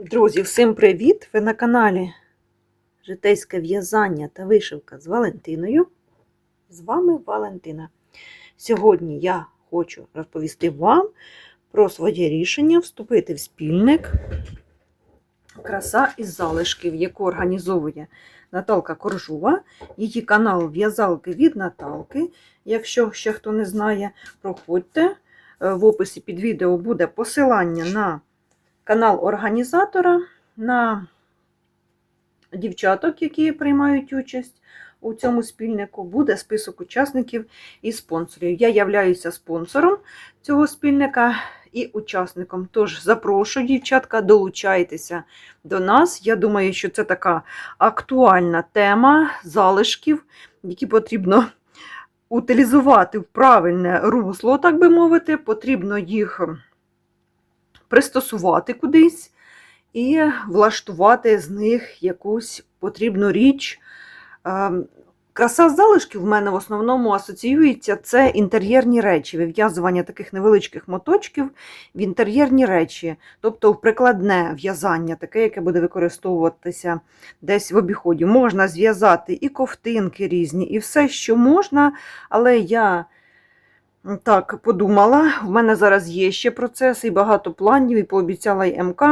Друзі, всім привіт! Ви на каналі Житейське в'язання та вишивка з Валентиною. З вами Валентина. Сьогодні я хочу розповісти вам про своє рішення вступити в спільник Краса із залишків, яку організовує Наталка Коржува. Її канал В'язалки від Наталки. Якщо ще хто не знає, проходьте. Е, В описі під відео буде посилання на канал організатора, на дівчаток, які приймають участь у цьому спільнику, буде список учасників і спонсорів. Я являюся спонсором цього спільника і учасником. Тож запрошую, дівчатка, долучайтеся до нас. Я думаю, що це така актуальна тема залишків, які потрібно утилізувати в правильне русло, так би мовити, потрібно їх пристосувати кудись і влаштувати з них якусь потрібну річ. Ем, Краса залишків в мене в основному асоціюється це інтер'єрні речі, вив'язування таких невеличких моточків в інтер'єрні речі, тобто в прикладне в'язання, таке, яке буде використовуватися десь в обіході. Можна зв'язати і ковтинки різні, і все, що можна, але я так подумала, в мене зараз є ще процеси і багато планів, і пообіцяла й МК,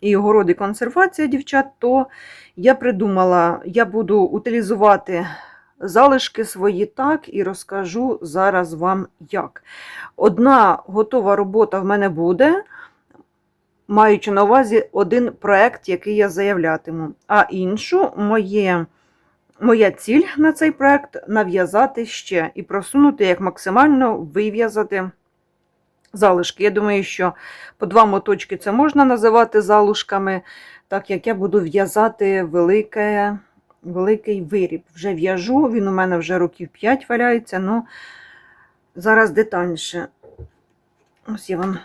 і огород, і консервація дівчат, то я придумала, я буду утилізувати залишки свої так і розкажу зараз вам як. Одна готова робота в мене буде, маючи на увазі один проект, який я заявлятиму, а іншу моє. Моя ціль на цей проект нав'язати ще і просунути як максимально вив'язати залишки. Я думаю, що по два моточки це можна називати залишками, так як я буду в'язати велике, великий виріб. Вже в'яжу, він у мене вже років 5 валяється, ну зараз детальніше. Ось я вам,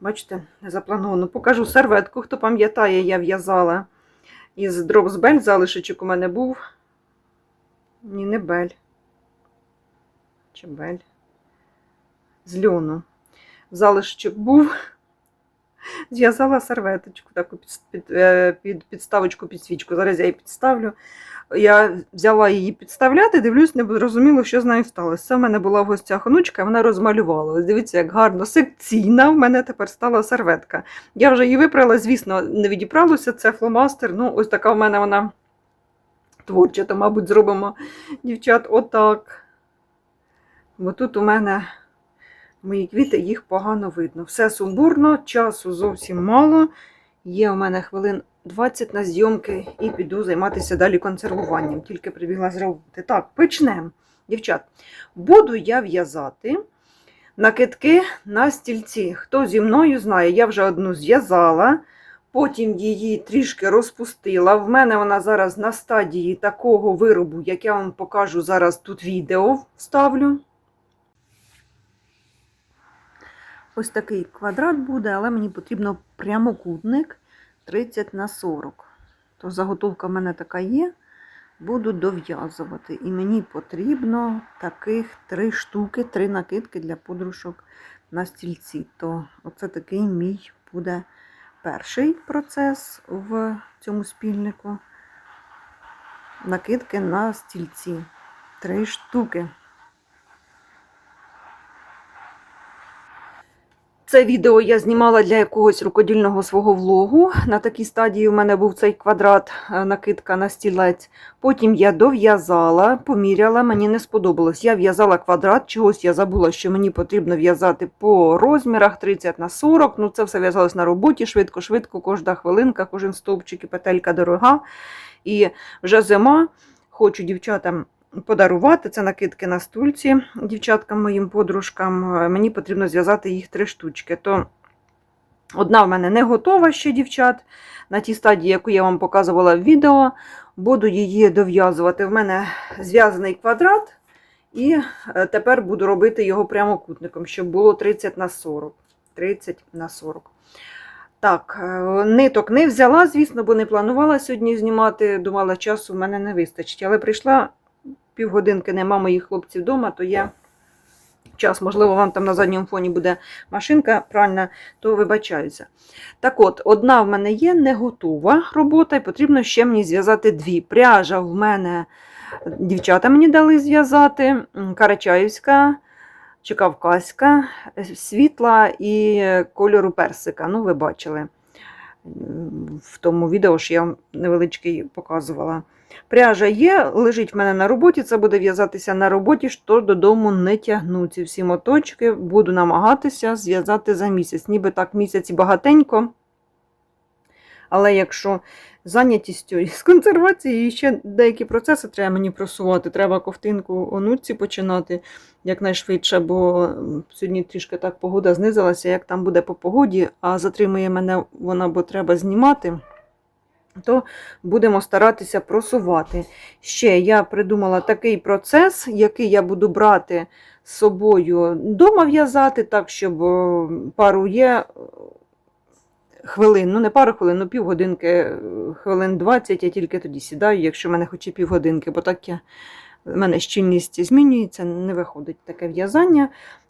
бачите, заплановано. Покажу серветку, хто пам'ятає, я в'язала із дропсбель, залишечок у мене був. Ні, не бель. Чи бель. З льону. Залишечок був. Зв'язала серветочку, таку під, під, е, під підставочку під свічку. Зараз я її підставлю. Я взяла її підставляти, дивлюсь, не зрозуміло, що з нею сталося. Це в мене була в гостях онучка, вона розмалювала. Ось Дивіться, як гарно секційна. В мене тепер стала серветка. Я вже її випрала, звісно, не відіпралося, це фломастер. Ну, ось така в мене вона творча, то, мабуть, зробимо дівчат отак. Бо тут у мене мої квіти, їх погано видно. Все сумбурно, часу зовсім мало. Є у мене хвилин 20 на зйомки і піду займатися далі консервуванням. Тільки прибігла зробити. Так, почнемо. Дівчат, буду я в'язати накидки на стільці. Хто зі мною знає, я вже одну зв'язала. Потім її трішки розпустила. В мене вона зараз на стадії такого виробу, як я вам покажу зараз тут відео вставлю. Ось такий квадрат буде, але мені потрібно прямокутник 30 на 40. То заготовка в мене така є. Буду дов'язувати. І мені потрібно таких три штуки, три накидки для подружок на стільці. То оце такий мій буде перший процес в цьому спільнику. Накидки на стільці. Три штуки. Це відео я знімала для якогось рукодільного свого влогу. На такій стадії у мене був цей квадрат, е, накидка на стілець. Потім я дов'язала, поміряла, мені не сподобалось. Я в'язала квадрат, чогось я забула, що мені потрібно в'язати по розмірах 30 на 40. Ну, це все в'язалось на роботі швидко-швидко, кожна хвилинка, кожен стовпчик і петелька дорога. І вже зима, хочу дівчатам подарувати. Це накидки на стульці дівчаткам, моїм подружкам. Е, Мені потрібно зв'язати їх три штучки. То одна в мене не готова ще, дівчат. На тій стадії, яку я вам показувала в відео, буду її дов'язувати. В мене зв'язаний квадрат, і е, тепер буду робити його прямокутником, щоб було 30 на 40. 30 на 40. Так, е, ниток не взяла, звісно, бо не планувала сьогодні знімати. Думала, часу в мене не вистачить. Але прийшла півгодинки, нема моїх хлопців вдома, то я час. Можливо, вам там на задньому фоні буде машинка пральна, то вибачаюся. Так от, одна в мене є не готова робота, і потрібно ще мені зв'язати дві. Пряжа в мене дівчата мені дали зв'язати, Карачаївська чи Кавказька, е, світла і кольору персика. Ну, ви бачили в тому відео, що я невеличкий показувала. Пряжа є, лежить в мене на роботі, це буде в'язатися на роботі, що додому не тягну. Ці всі моточки буду намагатися зв'язати за місяць. Ніби так місяць багатенько. Але якщо зайнятістю з консервацією ще деякі процеси треба мені просувати, треба ковтинку онуці починати якнайшвидше, бо сьогодні трішки так погода знизилася, як там буде по погоді, а затримує мене вона, бо треба знімати то будемо старатися просувати. Ще я придумала такий процес, який я буду брати з собою вдома в'язати, так, щоб е, пару є е, хвилин, ну не пару хвилин, ну півгодинки, е, хвилин 20, я тільки тоді сідаю, якщо в мене хоч і півгодинки, бо так я, в мене щільність змінюється, не виходить таке в'язання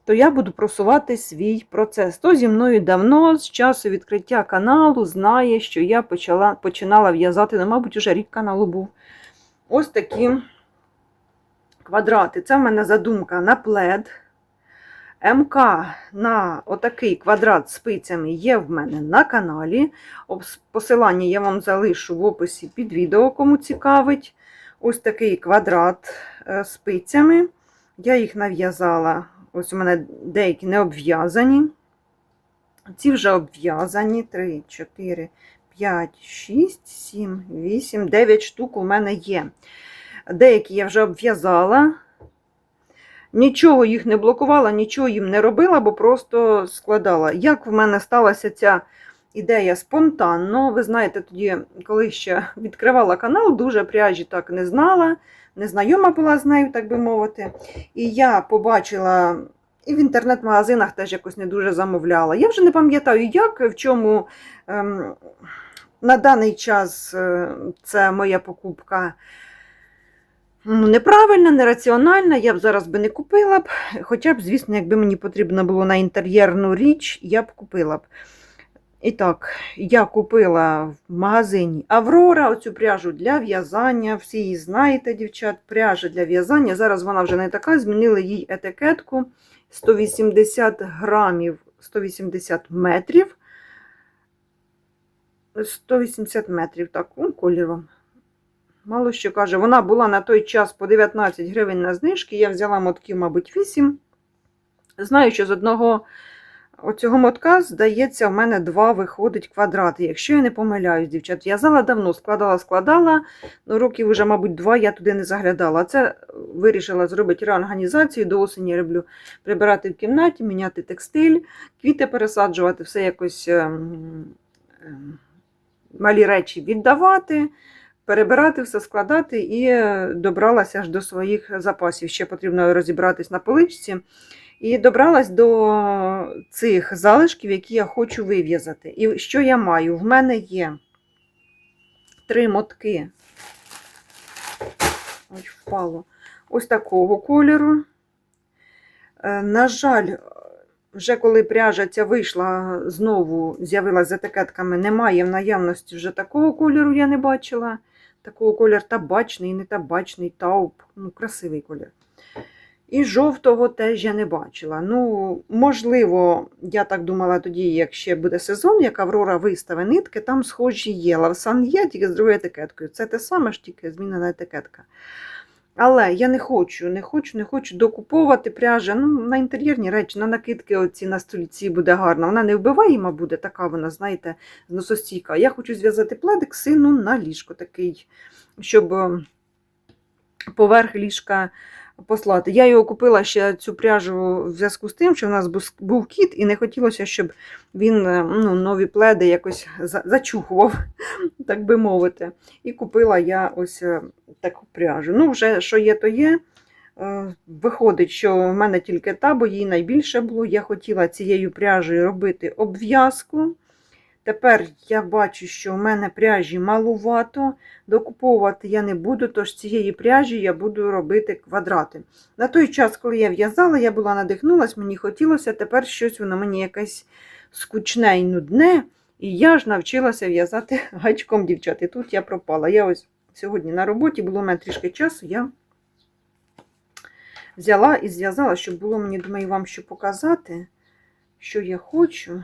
то я буду просувати свій процес. Хто зі мною давно, з часу відкриття каналу, знає, що я почала, починала в'язати, ну, мабуть, уже рік каналу був. Ось такі квадрати. Це в мене задумка на плед. МК на отакий квадрат з спицями є в мене на каналі. Посилання я вам залишу в описі під відео, кому цікавить. Ось такий квадрат е, спицями. Я їх нав'язала Ось у мене деякі не обв'язані. Ці вже обв'язані. 3, 4, 5, 6, 7, 8, 9 штук у мене є. Деякі я вже обв'язала. Нічого їх не блокувала, нічого їм не робила, бо просто складала. Як в мене сталася ця ідея спонтанно, ви знаєте, тоді, коли ще відкривала канал, дуже пряжі так не знала незнайома була з нею, так би мовити. І я побачила, і в інтернет-магазинах теж якось не дуже замовляла. Я вже не пам'ятаю, як, в чому ем, на даний час це моя покупка. Ну, неправильна, нераціональна, я б зараз би не купила б. Хоча б, звісно, якби мені потрібно було на інтер'єрну річ, я б купила б. І так, я купила в магазині Аврора оцю пряжу для в'язання. Всі її знаєте, дівчат, пряжа для в'язання. Зараз вона вже не така, змінили їй етикетку 180 грамів, 180 метрів. 180 метрів, так, колір. Мало що каже, вона була на той час по 19 гривень на знижки. Я взяла мотків, мабуть, 8. Знаю, що з одного оцього мотка, здається, в мене два виходить квадрати. Якщо я не помиляюсь, дівчат, в'язала давно, складала, складала. Ну, років вже, мабуть, два я туди не заглядала. Це вирішила зробити реорганізацію. До осені я люблю прибирати в кімнаті, міняти текстиль, квіти пересаджувати, все якось ем, ем, малі речі віддавати. Перебирати все, складати і е, добралася аж до своїх запасів. Ще потрібно розібратись на поличці. І добралась до цих залишків, які я хочу вив'язати. І що я маю? В мене є три мотки. Ось впало. Ось такого кольору. Е, На жаль, вже коли пряжа ця вийшла, знову з'явилася з етикетками, немає в наявності вже такого кольору, я не бачила. Такого колір табачний, не табачний, тауп. Ну, красивий колір. І жовтого теж я не бачила. Ну, можливо, я так думала тоді, як ще буде сезон, як Аврора вистави нитки, там схожі є. Лавсан є, тільки з другою етикеткою. Це те саме ж, тільки змінена етикетка. Але я не хочу, не хочу, не хочу докуповувати пряжа. Ну, на інтер'єрні речі, на накидки оці на стільці буде гарно. Вона не вбиваєма буде, така вона, знаєте, зносостійка. Я хочу зв'язати пледик сину на ліжко такий, щоб поверх ліжка послати. Я його купила ще цю пряжу в зв'язку з тим, що в нас був кіт, і не хотілося, щоб він е, ну, нові пледи якось зачухував, так би мовити. І купила я ось е, таку пряжу. Ну, вже що є, то є. Е, Виходить, що в мене тільки та, бо їй найбільше було. Я хотіла цією пряжею робити обв'язку. Тепер я бачу, що в мене пряжі малувато, докуповувати я не буду, тож цієї пряжі я буду робити квадрати. На той час, коли я в'язала, я була надихнулась, мені хотілося, тепер щось воно мені якесь скучне і нудне. І я ж навчилася в'язати гачком, дівчат. І тут я пропала. Я ось сьогодні на роботі, було в мене трішки часу, я взяла і зв'язала, щоб було мені, думаю, вам що показати, що я хочу.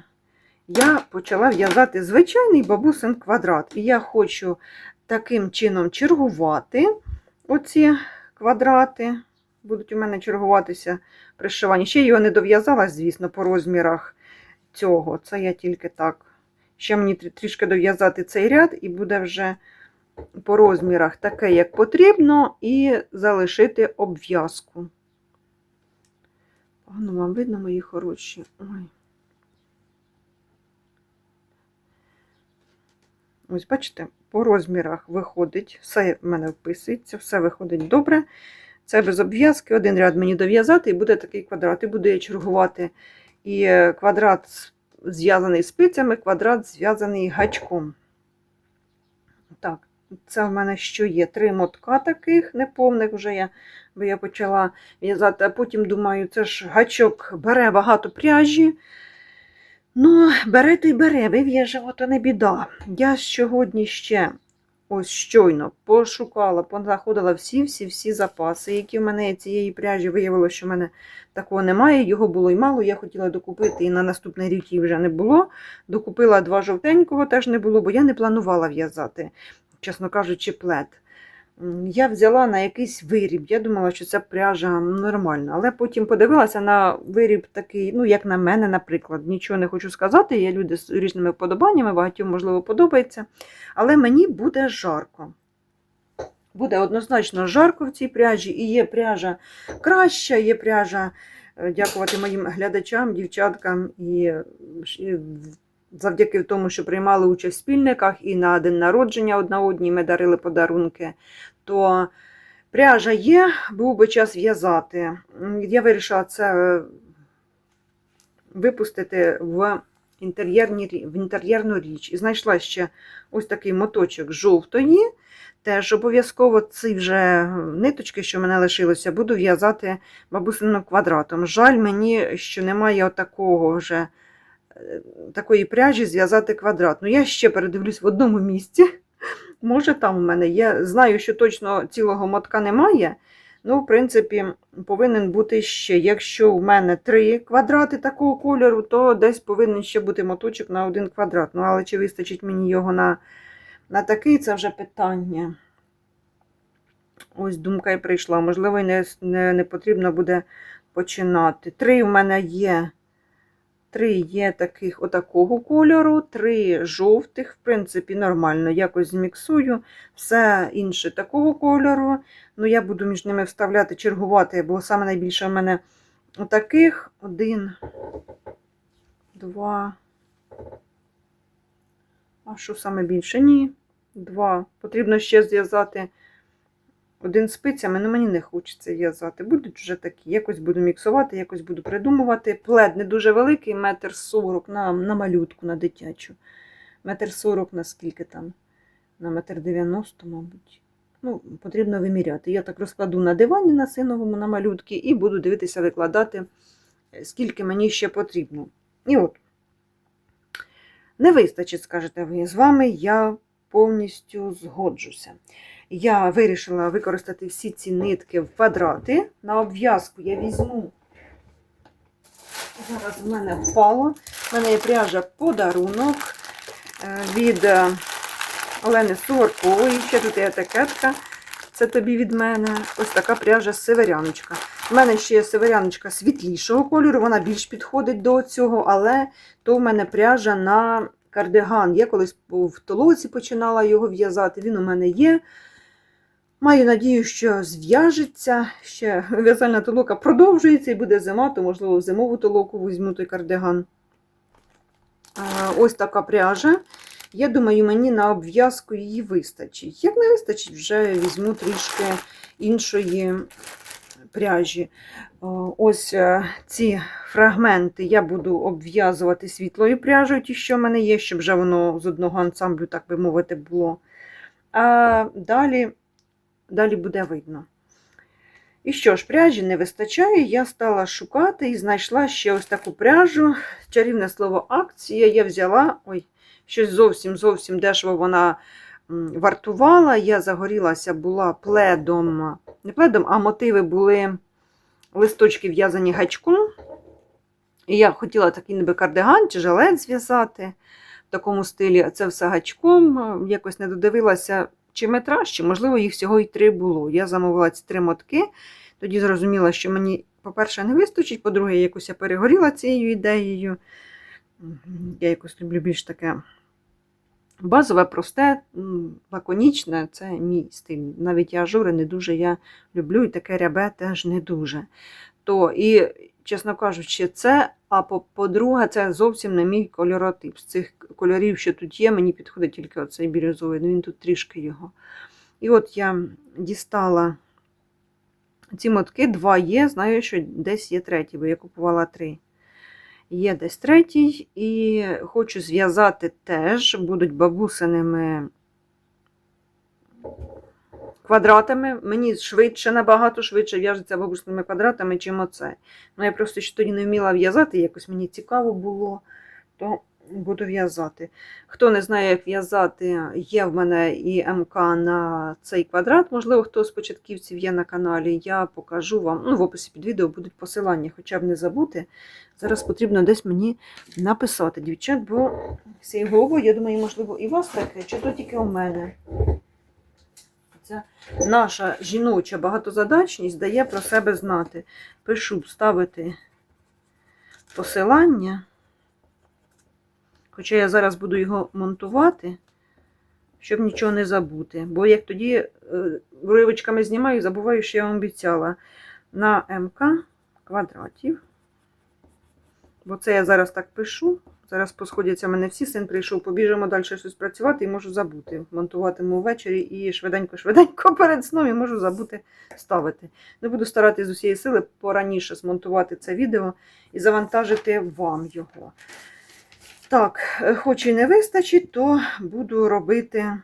Я почала в'язати звичайний бабусин квадрат. І я хочу таким чином чергувати оці квадрати. Будуть у мене чергуватися пришивання. Ще його не дов'язала, звісно, по розмірах цього. Це я тільки так. Ще мені трішки дов'язати цей ряд, і буде вже по розмірах таке, як потрібно, і залишити обв'язку. Погано вам видно, мої хороші. Ой. Ось, бачите, по розмірах виходить, все в мене вписується, все виходить добре. Це без обв'язки. Один ряд мені дов'язати, і буде такий квадрат. І буду я чергувати і е, квадрат зв'язаний спицями, квадрат зв'язаний гачком. Так, це в мене що є? Три мотка таких неповних вже я, бо я почала в'язати, а потім думаю, це ж гачок бере багато пряжі. Ну, бере то й бере, вив'яже, то не біда. Я сьогодні ще ось щойно пошукала, позаходила всі-всі-всі запаси, які в мене цієї пряжі. Виявилося, що в мене такого немає, його було й мало. Я хотіла докупити, і на наступний рік її вже не було. Докупила два жовтенького, теж не було, бо я не планувала в'язати, чесно кажучи, плед. Я взяла на якийсь виріб. Я думала, що це пряжа нормальна. Але потім подивилася на виріб такий, ну, як на мене, наприклад. Нічого не хочу сказати. Є люди з різними вподобаннями, багатьом, можливо, подобається. Але мені буде жарко. Буде однозначно жарко в цій пряжі, і є пряжа краща, є пряжа, е, дякувати моїм глядачам, дівчаткам і завдяки тому, що приймали участь в спільниках і на день народження одна одній ми дарили подарунки, то пряжа є, був би час в'язати. Я вирішила це е, випустити в, інтер'єрні в інтер'єрну річ. І знайшла ще ось такий моточок жовтої. Теж обов'язково ці вже ниточки, що мене лишилося, буду в'язати бабусиним квадратом. Жаль мені, що немає отакого вже е, такої пряжі зв'язати квадрат. Ну, я ще передивлюсь в одному місці. Може, там у мене є. Знаю, що точно цілого мотка немає. Ну, в принципі, повинен бути ще. Якщо у мене три квадрати такого кольору, то десь повинен ще бути моточок на один квадрат. Ну, але чи вистачить мені його на, на такий, це вже питання. Ось думка і прийшла. Можливо, не, не, не потрібно буде починати. Три в мене є. Три є таких отакого кольору, три жовтих, в принципі, нормально. Якось зміксую. Все інше такого кольору. Ну, я буду між ними вставляти, чергувати, бо саме найбільше в мене отаких. Один, два. А що саме більше? Ні. Два. Потрібно ще зв'язати один спицями, але мені не хочеться в'язати. Будуть вже такі. Якось буду міксувати, якось буду придумувати. Плед не дуже великий, метр сорок на, на малютку, на дитячу. Метр сорок на скільки там? На метр дев'яносто, мабуть. Ну, потрібно виміряти. Я так розкладу на дивані на синовому, на малютки, і буду дивитися, викладати, е, скільки мені ще потрібно. І от. Не вистачить, скажете ви, з вами я повністю згоджуся. Я вирішила використати всі ці нитки в квадрати. На обв'язку я візьму. Зараз в мене впало. У мене є пряжа подарунок е, від е, Олени Суворкової. Ще тут є етикетка. Це тобі від мене. Ось така пряжа северяночка. У мене ще є северяночка світлішого кольору, вона більш підходить до цього, але то в мене пряжа на кардиган. Я колись в толоці починала його в'язати. Він у мене є. Маю надію, що зв'яжеться. Ще в'язальна толока продовжується і буде зима, то, можливо, зимову толоку візьму той кардиган. Ось така пряжа. Я думаю, мені на обв'язку її вистачить. Як не вистачить, вже візьму трішки іншої пряжі. Ось е, ці фрагменти я буду обв'язувати світлою пряжею, ті, що в мене є, щоб вже воно з одного ансамблю, так би мовити, було. А далі, далі буде видно. І що ж, пряжі не вистачає, я стала шукати і знайшла ще ось таку пряжу. Чарівне слово акція. Я взяла ой, щось зовсім зовсім дешево вона вартувала. Я загорілася була пледом, не пледом, а мотиви були листочки в'язані гачком. І я хотіла такий ніби кардиган чи жилет зв'язати в такому стилі. Це все гачком. Якось не додивилася, чи метраж, чи, можливо, їх всього і три було. Я замовила ці три мотки. Тоді зрозуміла, що мені, по-перше, не вистачить, по-друге, я якось я перегоріла цією ідеєю. Я якось люблю більш таке базове, просте, лаконічне це мій стиль. Навіть і ажури не дуже я люблю, і таке рябе теж не дуже. То і, чесно кажучи, це, а по- по-друге, це зовсім не мій кольоротип. З цих кольорів, що тут є, мені підходить тільки оцей бірюзовий, ну він тут трішки його. І от я дістала ці мотки, два є, знаю, що десь є третій, бо я купувала три. Є десь третій, і хочу зв'язати теж, будуть бабусиними квадратами. Мені швидше, набагато швидше в'яжеться бабусними квадратами, чим оце. Ну, я просто ще тоді не вміла в'язати, якось мені цікаво було, то буду в'язати. Хто не знає, як в'язати, є в мене і МК на цей квадрат. Можливо, хто з початківців є на каналі, я покажу вам. Ну, в описі під відео будуть посилання, хоча б не забути. Зараз потрібно десь мені написати, дівчат, бо цією головою, я думаю, можливо, і вас таке, чи то тільки у мене. Це наша жіноча багатозадачність дає про себе знати. Пишу ставити посилання. Хоча я зараз буду його монтувати, щоб нічого не забути. Бо як тоді е, уривочками знімаю, забуваю, що я вам обіцяла. На МК квадратів. Бо це я зараз так пишу. Зараз посходяться мене всі, син прийшов, побіжимо далі щось працювати і можу забути. Монтуватиму ввечері і швиденько-швиденько перед сном і можу забути ставити. Не буду старатися з усієї сили пораніше змонтувати це відео і завантажити вам його. Так, е, хоч і не вистачить, то буду робити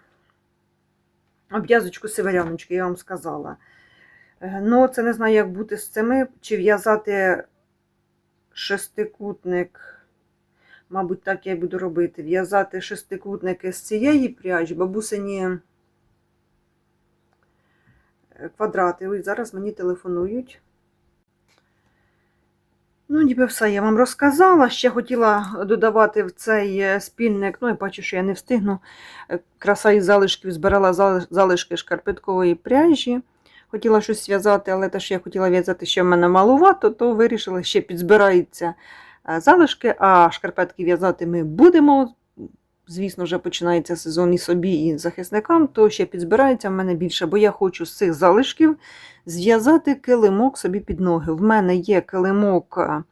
обв'язочку северяночки, я вам сказала. Е, Ну, це не знаю, як бути з цими, чи в'язати шестикутник. Мабуть, так я буду робити. В'язати шестикутники з цієї пряжі, бабусині е, квадрати. Ось зараз мені телефонують. Ну, ніби все я вам розказала. Ще хотіла додавати в цей е, спільник. Ну, я бачу, що я не встигну. Е, Краса із залишків збирала залишки шкарпеткової пряжі. Хотіла щось зв'язати, але те, що я хотіла в'язати, ще в мене малувато, то вирішила, ще підзбираються е, залишки, а шкарпетки в'язати ми будемо. Звісно, вже починається сезон і собі, і захисникам, то ще підзбирається в мене більше, бо я хочу з цих залишків зв'язати килимок собі під ноги. В мене є килимок е,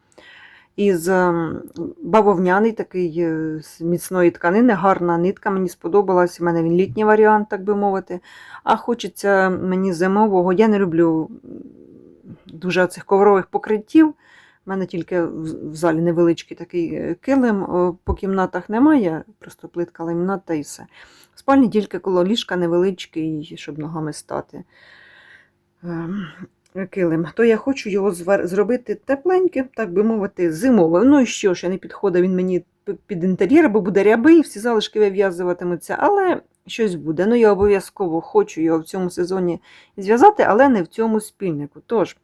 із ем, бавовняний, такий е, з міцної тканини, гарна нитка, мені сподобалась. У мене він літній варіант, так би мовити. А хочеться мені зимового. Я не люблю дуже цих коврових покриттів. У мене тільки в залі невеличкий такий е, килим, по кімнатах немає, просто плитка ламінат і все. В спальні тільки коло ліжка невеличкий, щоб ногами стати. Ем, Килим, то я хочу його зробити тепленьким, так би мовити, зимовим. Ну і що ж, я не підходив він мені під інтер'єр, бо буде рябий, всі залишки вив'язуватимуться, але щось буде. Ну, я обов'язково хочу його в цьому сезоні зв'язати, але не в цьому спільнику. Тож,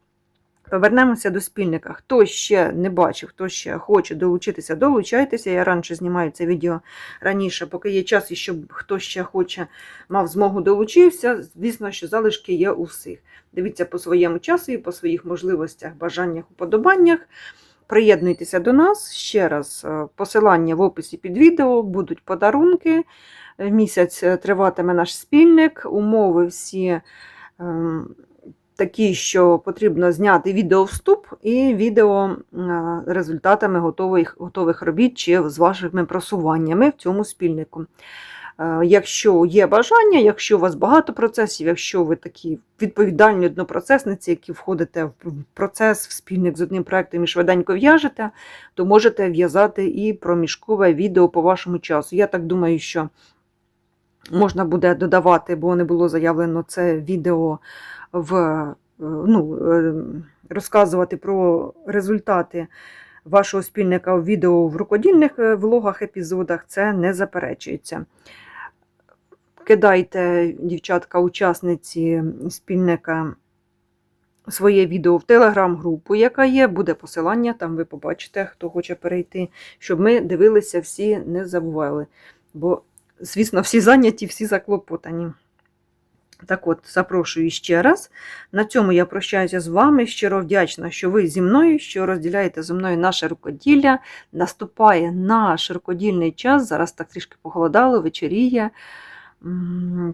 Повернемося до спільника. Хто ще не бачив, хто ще хоче долучитися, долучайтеся. Я раніше знімаю це відео раніше, поки є час, і щоб хто ще хоче, мав змогу долучився. Звісно, що залишки є у всіх. Дивіться по своєму часу і по своїх можливостях, бажаннях, уподобаннях. Приєднуйтеся до нас. Ще раз е, посилання в описі під відео, будуть подарунки. Місяць е, триватиме наш спільник, умови всі. Такі, що потрібно зняти відеовступ і відео е, результатами готових, готових робіт чи з вашими просуваннями в цьому спільнику. Е, Якщо є бажання, якщо у вас багато процесів, якщо ви такі відповідальні однопроцесниці, які входите в процес в спільник з одним проектом і швиденько в'яжете, то можете в'язати і проміжкове відео по вашому часу. Я так думаю, що можна буде додавати, бо не було заявлено це відео в е, ну, е, розказувати про результати вашого спільника в відео в рукодільних е, влогах, епізодах, це не заперечується. Кидайте, дівчатка, учасниці спільника своє відео в телеграм-групу, яка є, буде посилання, там ви побачите, хто хоче перейти, щоб ми дивилися всі, не забували. Бо, звісно, всі зайняті, всі заклопотані. Так от, запрошую ще раз. На цьому я прощаюся з вами. Щиро вдячна, що ви зі мною, що розділяєте зі мною наше рукоділля. Наступає наш рукодільний час. Зараз так трішки похолодало, вечоріє.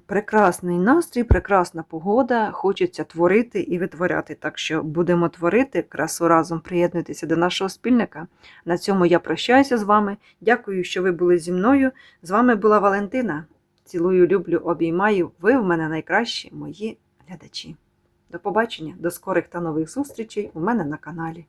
Прекрасний настрій, прекрасна погода. Хочеться творити і витворяти. Так що будемо творити красу разом. Приєднуйтеся до нашого спільника. На цьому я прощаюся з вами. Дякую, що ви були зі мною. З вами була Валентина. Цілую, люблю, обіймаю. Ви в мене найкращі мої глядачі. До побачення, до скорих та нових зустрічей у мене на каналі.